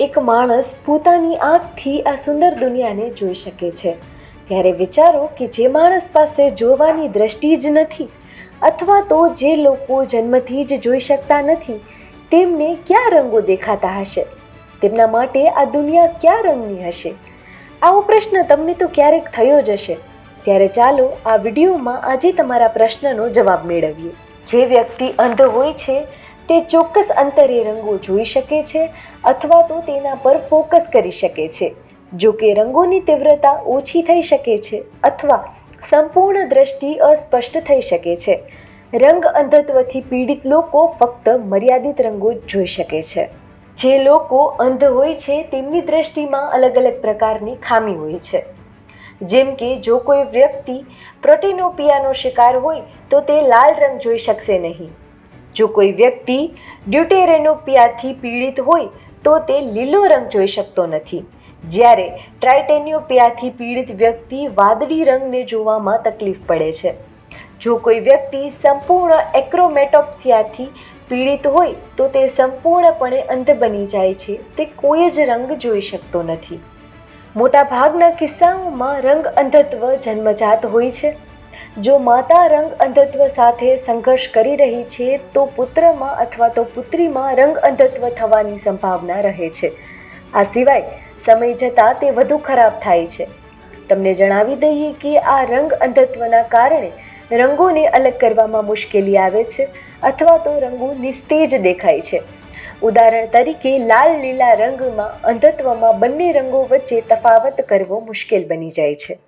એક માણસ પોતાની આંખથી આ સુંદર દુનિયાને જોઈ શકે છે. ત્યારે વિચારો કે જે માણસ પાસે જોવાની દ્રષ્ટિ જ નથી, અથવા તો જે લોકો જન્મથી જ જોઈ શકતા નથી, તેમને કયા રંગો દેખાતા હશે? તેમના માટે આ દુનિયા કયા રંગની હશે? આવો પ્રશ્ન તમને તો ક્યારેક થયો જ હશે. ત્યારે ચાલો આ વિડીયોમાં આજે તમારા પ્રશ્નનો જવાબ મેળવીએ. જે વ્યક્તિ અંધ હોય છે તે ચોક્કસ અંતરે રંગો જોઈ શકે છે અથવા તો તેના પર ફોકસ કરી શકે છે. જો કે રંગોની તીવ્રતા ઓછી થઈ શકે છે અથવા સંપૂર્ણ દ્રષ્ટિ અસ્પષ્ટ થઈ શકે છે. રંગ અંધત્વથી પીડિત લોકો ફક્ત મર્યાદિત રંગો જોઈ શકે છે. જે લોકો અંધ હોય છે તેમની દ્રષ્ટિમાં અલગ અલગ પ્રકારની ખામી હોય છે. જેમ કે જો કોઈ વ્યક્તિ પ્રોટીનોપિયાનો શિકાર હોય તો તે લાલ રંગ જોઈ શકશે નહીં. જો કોઈ વ્યક્તિ ડ્યુટેરેનોપિયાથી પીડિત હોય, તો તે લીલો રંગ જોઈ શકતો નથી. જ્યારે ટ્રાઇટેનિયોપિયાથી પીડિત વ્યક્તિ વાદળી રંગને જોવામાં તકલીફ પડે છે. જો કોઈ વ્યક્તિ સંપૂર્ણ એક્રોમેટોપ્સિયાથી પીડિત હોય, તો તે સંપૂર્ણપણે અંધ બની જાય છે. તે કોઈ જ રંગ જોઈ શકતો નથી. મોટાભાગના કિસ્સાઓમાં રંગ અંધત્વ જન્મજાત હોય છે. જો માતા રંગ અંધત્વ સાથે સંઘર્ષ કરી રહી છે, તો પુત્રમાં અથવા તો પુત્રીમાં રંગ અંધત્વ થવાની સંભાવના રહે છે. આ સિવાય, સમય જતાં તે વધુ ખરાબ થાય છે. તમને જણાવી દઈએ કે આ રંગ અંધત્વના કારણે રંગોને અલગ કરવામાં મુશ્કેલી આવે છે અથવા તો રંગો નિસ્તેજ દેખાય છે. ઉદાહરણ તરીકે, લાલ લીલા રંગમાં અંધત્વમાં બંને રંગો વચ્ચે તફાવત કરવો મુશ્કેલ બની જાય છે.